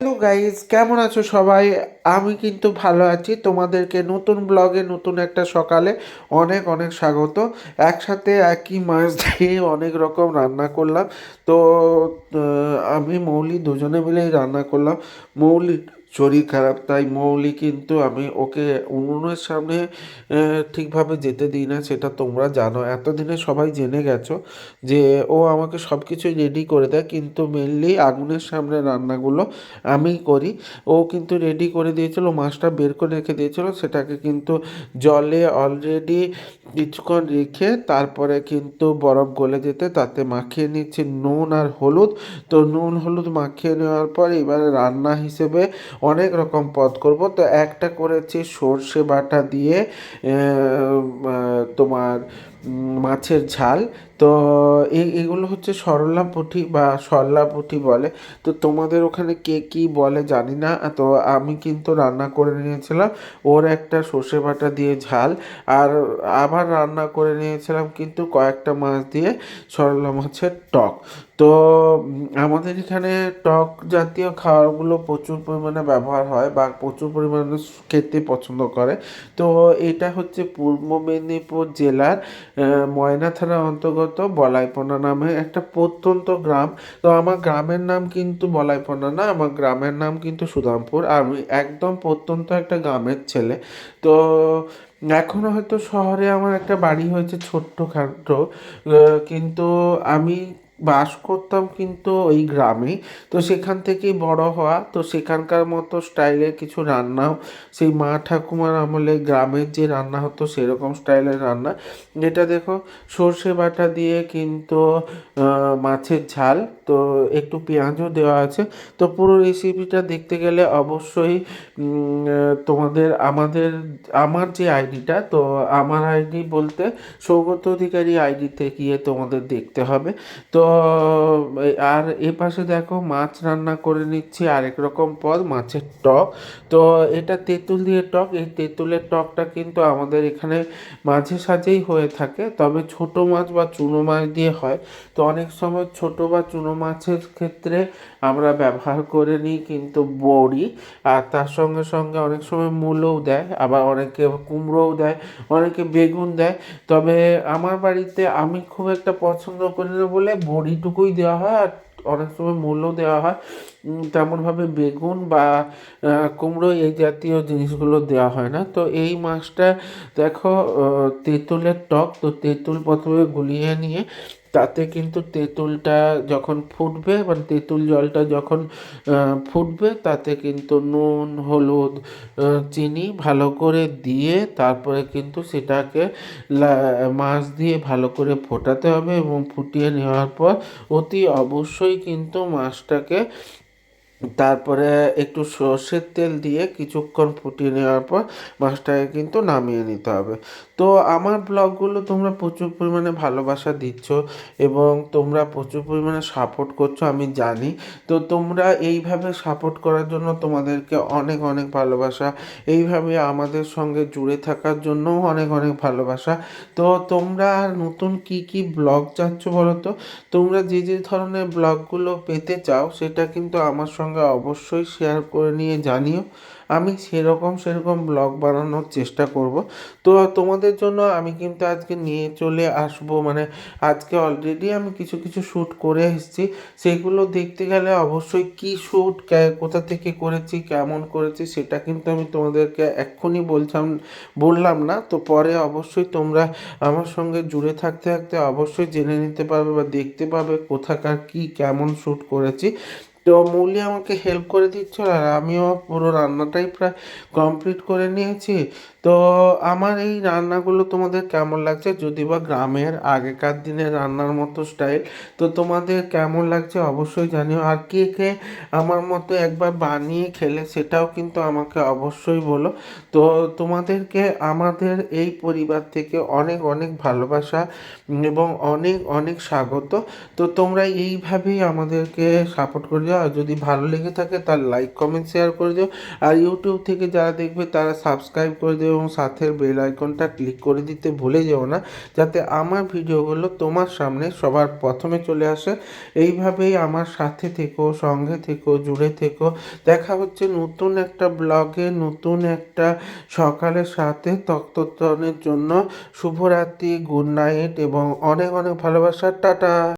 Hello guys কেমন আছো সবাই? আমি কিন্তু ভালো আছি। তোমাদেরকে নতুন ব্লগে নতুন একটা সকালে অনেক অনেক স্বাগত। একসাথে একই মাছ দিয়ে অনেক রকম রান্না করলাম। তো আমি মৌলি দুজনে মিলেই রান্না করলাম। মৌলি শরীর খারাপ, তাই মৌলি কিন্তু আমি ওকে উনুনের সামনে ঠিকভাবে যেতে দিই না, সেটা তোমরা জানো। এতদিনে সবাই জেনে গেছো যে ও আমাকে সব কিছুই রেডি করে দেয়, কিন্তু মেনলি আগুনের সামনে রান্নাগুলো আমি করি। ও কিন্তু রেডি করে দিয়েছিল, মাছটা বের করে রেখে দিয়েছিল, সেটাকে কিন্তু জলে অলরেডি কিছুক্ষণ রেখে তারপরে কিন্তু বরফ গলে যেতে, তাতে মাখিয়ে নিচ্ছে নুন আর হলুদ। তো নুন, হলুদ মাখিয়ে নেওয়ার পর এবারে রান্না হিসেবে অনেক রকম পদ করব। তো একটা করেছি সর্ষে বাটা দিয়ে তোমার মাছের ঝাল। তো এই এগুলো হচ্ছে সরলা পুঁটি বা সরলা পুঁটি বলে। তো তোমাদের ওখানে কে কী বলে জানি না। তো আমি কিন্তু রান্না করে নিয়েছিলাম। ওর একটা সর্ষে বাটা দিয়ে ঝাল। আর আবার রান্না করে নিয়েছিলাম কিন্তু কয়েকটা মাছ দিয়ে সরলা মাছের টক। তো আমাদের এখানে টক জাতীয় খাবারগুলো প্রচুর পরিমাণে ব্যবহার হয় বা প্রচুর পরিমাণে খেতে পছন্দ করে। তো এটা হচ্ছে পূর্ব মেদিনীপুর জেলার ময়না থানার অন্তর্গত বলাইপনা নামে একটা প্রত্যন্ত গ্রাম। তো আমার গ্রামের নাম কিন্তু বলাইপনা না, আমার গ্রামের নাম কিন্তু সুদামপুর আমি একদম প্রত্যন্ত একটা গ্রামের ছেলে। তো এখনও হয়তো শহরে আমার একটা বাড়ি হয়েছে ছোট্ট খাটো কিন্তু আমি বাস করতাম কিন্তু ওই গ্রামেই তো সেখান থেকেই বড় হওয়া। তো সেখানকার মতো স্টাইলের কিছু রান্নাও সেই মা ঠাকুমার আমলে গ্রামের যে রান্না হতো সেরকম স্টাইলের রান্না। যেটা দেখো, সর্ষে বাটা দিয়ে কিন্তু মাছের ঝাল। তো একটু পেঁয়াজও দেওয়া আছে। তো পুরো রেসিপিটা দেখতে গেলে অবশ্যই তোমাদের, আমাদের, আমার যে আইডিটা তো আমার আইডি বলতে সৌগত অধিকারী আইডিতে গিয়ে তোমাদের দেখতে হবে। তো আর এ পাশে দেখো মাছ রান্না করে নিচ্ছি, আরেক রকম পদ, মাছের টক। তো এটা তেঁতুল দিয়ে টক, এই তেঁতুলের টকটা কিন্তু আমাদের এখানে মাঝে সাঝেই হয়ে থাকে, তবে ছোট মাছ বা চুনো মাছ দিয়ে হয়। তো অনেক সময় ছোট বা চুনো মাছের ক্ষেত্রে আমরা ব্যবহার করে নিই কিন্তু বড়ি, আর তার সঙ্গে সঙ্গে অনেক সময় মূলও দেয়, আবার অনেকে কুমড়োও দেয়, অনেকে বেগুন দেয়। তবে আমার বাড়িতে আমি খুব একটা পছন্দ করি না বলে বড়িটুকুই দেওয়া হয় আর অনেক সময় মূলও দেওয়া হয়। তেমনভাবে বেগুন বা কুমড়ো এই জাতীয় জিনিসগুলো দেওয়া হয় না। তো এই মাছটা দেখো তেঁতুলের টক। তো তেঁতুল প্রথমে গুলিয়ে নিয়ে তাতে কিন্তু তেঁতুলটা যখন ফুটবে মানে তেঁতুল জলটা যখন ফুটবে, তাতে কিন্তু নুন, হলুদ চিনি ভালো করে দিয়ে তারপরে কিন্তু সেটাকে মাছ দিয়ে ভালো করে ফোটাতে হবে এবং ফুটিয়ে নেওয়ার পর অতি অবশ্যই কিন্তু মাছটাকে তারপরে একটু সর্ষের তেল দিয়ে কিছুক্ষণ ফুটিয়ে নেওয়ার পর মাছটাকে কিন্তু নামিয়ে নিতে হবে। তো আমার ব্লগগুলো তোমরা প্রচুর পরিমাণে ভালোবাসা দিচ্ছ এবং তোমরা প্রচুর পরিমাণে সাপোর্ট করছ, আমি জানি। তো তোমরা এইভাবে সাপোর্ট করার জন্য তোমাদেরকে অনেক অনেক ভালোবাসা। এইভাবে আমাদের সঙ্গে জুড়ে থাকার জন্যও অনেক অনেক ভালোবাসা। তো তোমরা নতুন কি কি ব্লগ চাচ্ছ বলো তো? তোমরা যে যে ধরনের ব্লগগুলো পেতে চাও, সেটা কিন্তু আমার সঙ্গে অবশ্যই শেয়ার করে নিয়ে জানিও। আমি সেরকম সেরকম ব্লগ বানানোর চেষ্টা করব। তো তোমাদের জন্য আমি কিন্তু আজকে নিয়ে চলে আসব। মানে আজকে অলরেডি আমি কিছু কিছু শ্যুট করে এসেছি। সেগুলো দেখতে গেলে অবশ্যই কি শ্যুট কোথা থেকে করেছি, কেমন করেছি, সেটা কিন্তু আমি তোমাদেরকে এক্ষুনি বলছাম, বললাম না। তো পরে অবশ্যই তোমরা আমার সঙ্গে জুড়ে থাকতে থাকতে অবশ্যই জেনে নিতে পারবে বা দেখতে পাবে কোথাকার কি, কেমন শ্যুট করেছি। তো মৌলি আমাকে হেল্প করে দিচ্ছিল আর আমিও পুরো রান্নাটাই প্রায় কমপ্লিট করে নিয়েছি। তো আমার এই রান্নাগুলো তোমাদের কেমন লাগছে? যদি বা গ্রামের আগেকার দিনের রান্নার মতো স্টাইল তো তোমাদের কেমন লাগছে অবশ্যই জানিও। আর কে কে আমার মতো একবার বানিয়ে খেলে সেটাও কিন্তু আমাকে অবশ্যই বলো। তো তোমাদেরকে আমাদের এই পরিবার থেকে অনেক অনেক ভালোবাসা এবং অনেক অনেক স্বাগত। তো তোমরা এইভাবেই আমাদেরকে সাপোর্ট করে যদি ভালো লেগে থাকে তার লাইক কমেন্ট শেয়ার করে দিও। আর ইউটিউব থেকে যারা দেখবে তারা সাবস্ক্রাইব করে দিও এবং সাথের বেল আইকনটা ক্লিক করে দিতে ভুলে যেও না, যাতে আমার ভিডিওগুলো তোমার সামনে সবার প্রথমে চলে আসে। এইভাবেই আমার সাথে থেকো, সঙ্গে থেকো, জুড়ে থেকো। দেখা হচ্ছে নতুন একটা ব্লগে নতুন একটা সকালের সাথে তত্ত্বনের জন্য। শুভরাত্রি গুড নাইট এবং অনেক অনেক ভালোবাসা। টাটা!